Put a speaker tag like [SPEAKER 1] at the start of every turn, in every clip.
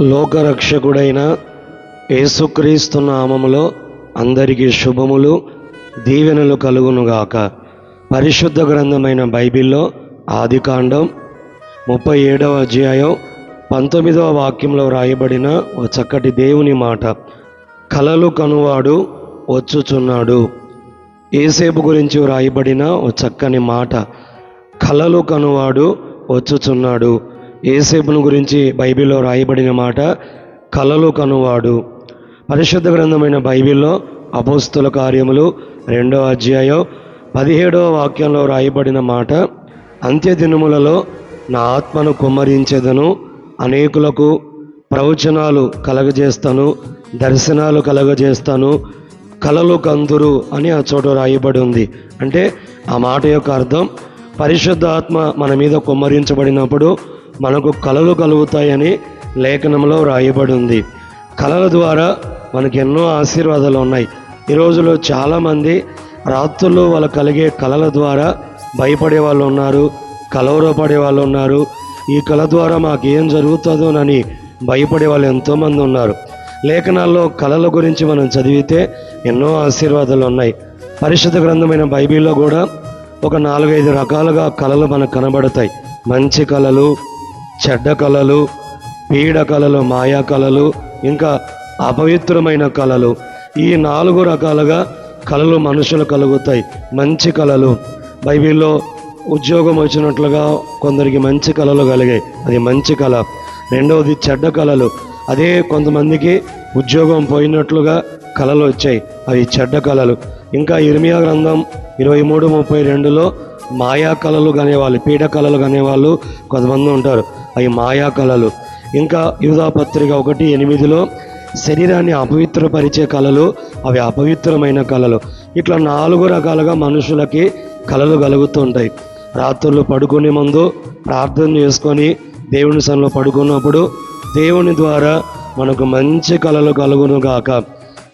[SPEAKER 1] లోకరక్షకుడైన యేసుక్రీస్తు నామములో అందరికీ శుభములు దీవెనలు కలుగునుగాక. పరిశుద్ధ గ్రంథమైన బైబిల్లో ఆదికాండం ముప్పై ఏడవ అధ్యాయం పంతొమ్మిదవ వాక్యంలో వ్రాయబడిన ఓ చక్కటి దేవుని మాట. కలలు కనువాడు వచ్చుచున్నాడు. ఏసేపు గురించి వ్రాయబడిన ఓ చక్కని మాట. కలలు కనువాడు వచ్చుచున్నాడు. ఏసేపును గురించి బైబిల్లో రాయబడిన మాట కలలు కనువాడు. పరిశుద్ధ గ్రంథమైన బైబిల్లో అపోస్తుల కార్యములు రెండో అధ్యాయం పదిహేడవ వాక్యంలో రాయబడిన మాట అంత్య దినములలో నా ఆత్మను కుమ్మరించేదను అనేకులకు ప్రవచనాలు కలగజేస్తాను దర్శనాలు కలగజేస్తాను కలలు కందురు అని ఆ చోట రాయబడి ఉంది. అంటే ఆ మాట యొక్క అర్థం పరిశుద్ధ ఆత్మ మన మీద కుమ్మరించబడినప్పుడు మనకు కళలు కలుగుతాయని లేఖనంలో రాయబడి ఉంది కళల ద్వారా మనకు ఎన్నో ఆశీర్వాదాలు ఉన్నాయి. ఈ రోజులో చాలామంది రాత్రుల్లో వాళ్ళు కలిగే కళల ద్వారా భయపడే వాళ్ళు ఉన్నారు కలవరపడే వాళ్ళు ఉన్నారు. ఈ కళ ద్వారా మాకు ఏం జరుగుతుందోనని భయపడే వాళ్ళు ఎంతోమంది ఉన్నారు. లేఖనాల్లో కళల గురించి మనం చదివితే ఎన్నో ఆశీర్వాదాలు ఉన్నాయి. పరిశుద్ధ గ్రంథమైన బైబిల్లో కూడా ఒక నాలుగైదు రకాలుగా కళలు మనకు కనబడతాయి. మంచి కళలు చెడ్డ కళలు పీడ కళలు మాయా కళలు ఇంకా అపవిత్రమైన కళలు. ఈ నాలుగు రకాలుగా కళలు మనుషులు కలుగుతాయి. మంచి కళలు. బైబిల్లో ఉద్యోగం వచ్చినట్లుగా కొందరికి మంచి కళలు కలిగాయి. అది మంచి కళ. రెండవది చెడ్డ కళలు. అదే కొంతమందికి ఉద్యోగం పోయినట్లుగా కళలు వచ్చాయి. అవి చెడ్డ కళలు. ఇంకా ఇర్మియా గ్రంథం ఇరవై మూడు ముప్పై రెండులో మాయా కళలు కనేవాళ్ళు పీడ కళలు కనేవాళ్ళు కొంతమంది ఉంటారు. అవి మాయా కళలు ఇంకా యుదాపత్రిక ఒకటి ఎనిమిదిలో శరీరాన్ని అపవిత్రపరిచే కళలు అవి అపవిత్రమైన కళలు ఇట్లా నాలుగు రకాలుగా మనుషులకి కళలు కలుగుతుంటాయి. రాత్రులు పడుకునే ముందు ప్రార్థన చేసుకొని దేవుని సన్నిలో పడుకున్నప్పుడు దేవుని ద్వారా మనకు మంచి కళలు కలుగును గాక.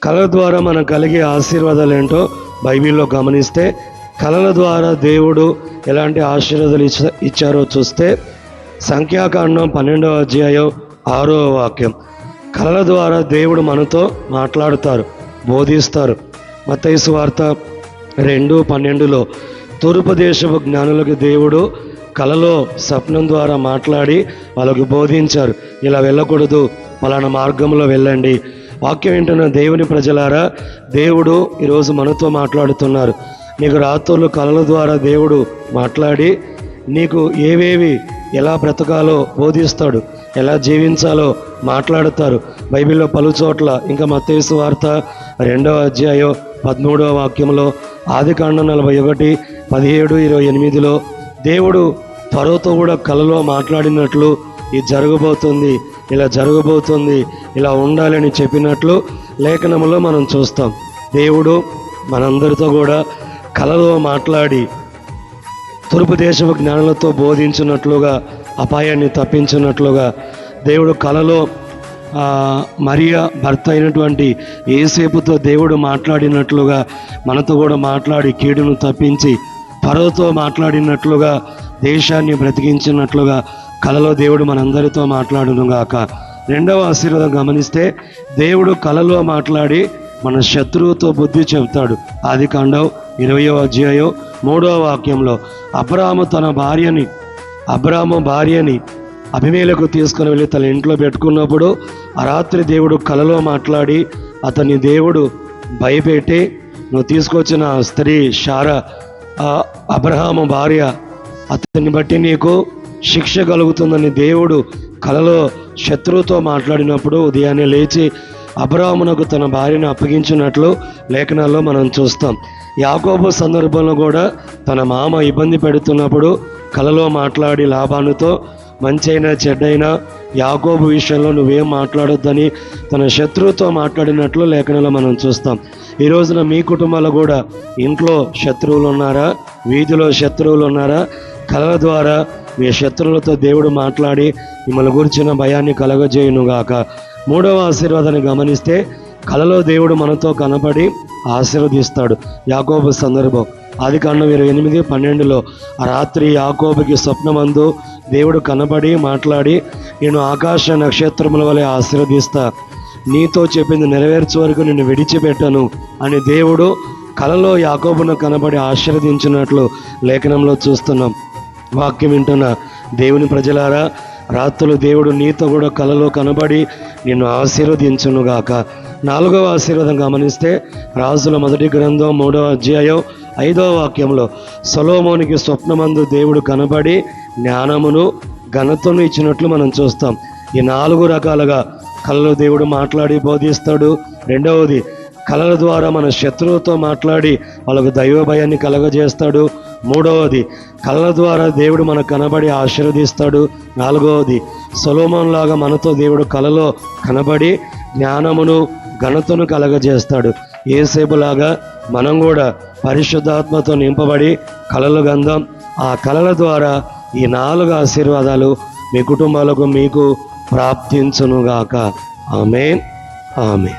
[SPEAKER 1] కళల ద్వారా మనకు కలిగే ఆశీర్వాదాలు ఏంటో బైబిల్లో గమనిస్తే కళల ద్వారా దేవుడు ఎలాంటి ఆశీర్వాదాలు ఇచ్చ ఇచ్చారో చూస్తే సంఖ్యాకాండం పన్నెండవ అధ్యాయం ఆరో వాక్యం. కళల ద్వారా దేవుడు మనతో మాట్లాడుతారు బోధిస్తారు. మతైసు వార్త రెండు పన్నెండులో తూర్పు దేశపు జ్ఞానులకు దేవుడు కలలో స్వప్నం ద్వారా మాట్లాడి వాళ్ళకు బోధించారు. ఇలా వెళ్ళకూడదు పలానా మార్గంలో వెళ్ళండి. వాక్యం ఏంటన్న దేవుని ప్రజలారా దేవుడు ఈరోజు మనతో మాట్లాడుతున్నారు. నీకు రాత్రులు కళల ద్వారా దేవుడు మాట్లాడి నీకు ఏవేవి ఎలా బ్రతకాలో బోధిస్తాడు ఎలా జీవించాలో మాట్లాడతారు. బైబిల్లో పలు చోట్ల ఇంకా మత్తేసు వార్త రెండవ అధ్యాయం పదమూడవ వాక్యంలో ఆది కాండం నలభై ఒకటి పదిహేడు ఇరవై ఎనిమిదిలో దేవుడు త్వరతో కూడా కలలో మాట్లాడినట్లు ఇది జరగబోతుంది ఇలా జరగబోతుంది ఇలా ఉండాలని చెప్పినట్లు లేఖనములో మనం చూస్తాం. దేవుడు మనందరితో కూడా కలలో మాట్లాడి తూర్పు దేశపు జ్ఞానులతో బోధించినట్లుగా అపాయాన్ని తప్పించినట్లుగా దేవుడు కలలో మరియా భర్త అయినటువంటి ఏసేపుతో దేవుడు మాట్లాడినట్లుగా మనతో కూడా మాట్లాడి కీడును తప్పించి పరవతో మాట్లాడినట్లుగా దేశాన్ని బ్రతికించినట్లుగా కలలో దేవుడు మనందరితో మాట్లాడునుగాక. రెండవ ఆశీర్వాదం గమనిస్తే దేవుడు కలలో మాట్లాడి మన శత్రువుతో బుద్ధి చెబుతాడు. ఆది కాండవు ఇరవయో అధ్యాయం మూడవ వాక్యంలో అబ్రాము తన భార్యని అబ్రాము భార్యని అభిమేలకు తీసుకుని వెళ్ళి తన ఇంట్లో పెట్టుకున్నప్పుడు ఆ రాత్రి దేవుడు కలలో మాట్లాడి అతని దేవుడు భయపెట్టి నువ్వు తీసుకొచ్చిన స్త్రీ షారా అబ్రహాము భార్య అతన్ని బట్టి నీకు శిక్ష కలుగుతుందని దేవుడు కలలో శత్రువుతో మాట్లాడినప్పుడు ఉదయాన్నే లేచి అబ్రాహ్మునకు తన భార్యను అప్పగించినట్లు లేఖనాల్లో మనం చూస్తాం. యాకోబు సందర్భంలో కూడా తన మామ ఇబ్బంది పెడుతున్నప్పుడు కలలో మాట్లాడి లాభానుతో మంచైనా చెడ్డైనా యాకోబు విషయంలో నువ్వేం మాట్లాడొద్దని తన శత్రువుతో మాట్లాడినట్లు లేఖనలో మనం చూస్తాం. ఈ రోజున మీ కుటుంబాల్లో కూడా ఇంట్లో శత్రువులు ఉన్నారా వీధిలో శత్రువులు ఉన్నారా కళల ద్వారా మీ శత్రువులతో దేవుడు మాట్లాడి మిమ్మల్ని గురించిన భయాన్ని కలగజేయునుగాక. మూడవ ఆశీర్వాదాన్ని గమనిస్తే కలలో దేవుడు మనతో కనపడి ఆశీర్వదిస్తాడు. యాకోబు సందర్భం. ఆది కాండం ఇరవై ఎనిమిది పన్నెండులో ఆ రాత్రి యాకోబుకి స్వప్నమందు దేవుడు కనబడి మాట్లాడి నేను ఆకాశ నక్షత్రముల వలె ఆశీర్వదిస్తా. నీతో చెప్పింది నెరవేర్చే వరకు నిన్ను విడిచిపెట్టను అని దేవుడు కలలో యాకోబును కనబడి ఆశీర్వదించినట్లు లేఖనంలో చూస్తున్నాం. వాక్యం వింటున్న దేవుని ప్రజలారా రాత్రులు దేవుడు నీతో కూడా కలలో కనబడి నిన్ను ఆశీర్వదించునుగాక. నాలుగవ ఆశీర్వాదం గమనిస్తే రాజుల మొదటి గ్రంథం మూడవ అధ్యాయం ఐదవ వాక్యంలో సొలోమోనికి స్వప్నమందు దేవుడు కనబడి జ్ఞానమును ఘనతను ఇచ్చినట్లు మనం చూస్తాం. ఈ నాలుగు రకాలుగా కళలు దేవుడు మాట్లాడి బోధిస్తాడు. రెండవది కళల ద్వారా మన శత్రువుతో మాట్లాడి వాళ్ళకు దైవ భయాన్ని కలగజేస్తాడు. మూడవది కళల ద్వారా దేవుడు మనకు కనబడి ఆశీర్వదిస్తాడు. నాలుగవది సొలోమోన్ లాగా మనతో దేవుడు కళలో కనబడి జ్ఞానమును ఘనతను కలగజేస్తాడు. ఏసేపులాగా మనం కూడా పరిశుద్ధాత్మతో నింపబడి కళలు గంధం ఆ కళల ద్వారా ఈ నాలుగు ఆశీర్వాదాలు మీ కుటుంబాలకు మీకు ప్రాప్తించునుగాక. ఆమె ఆమె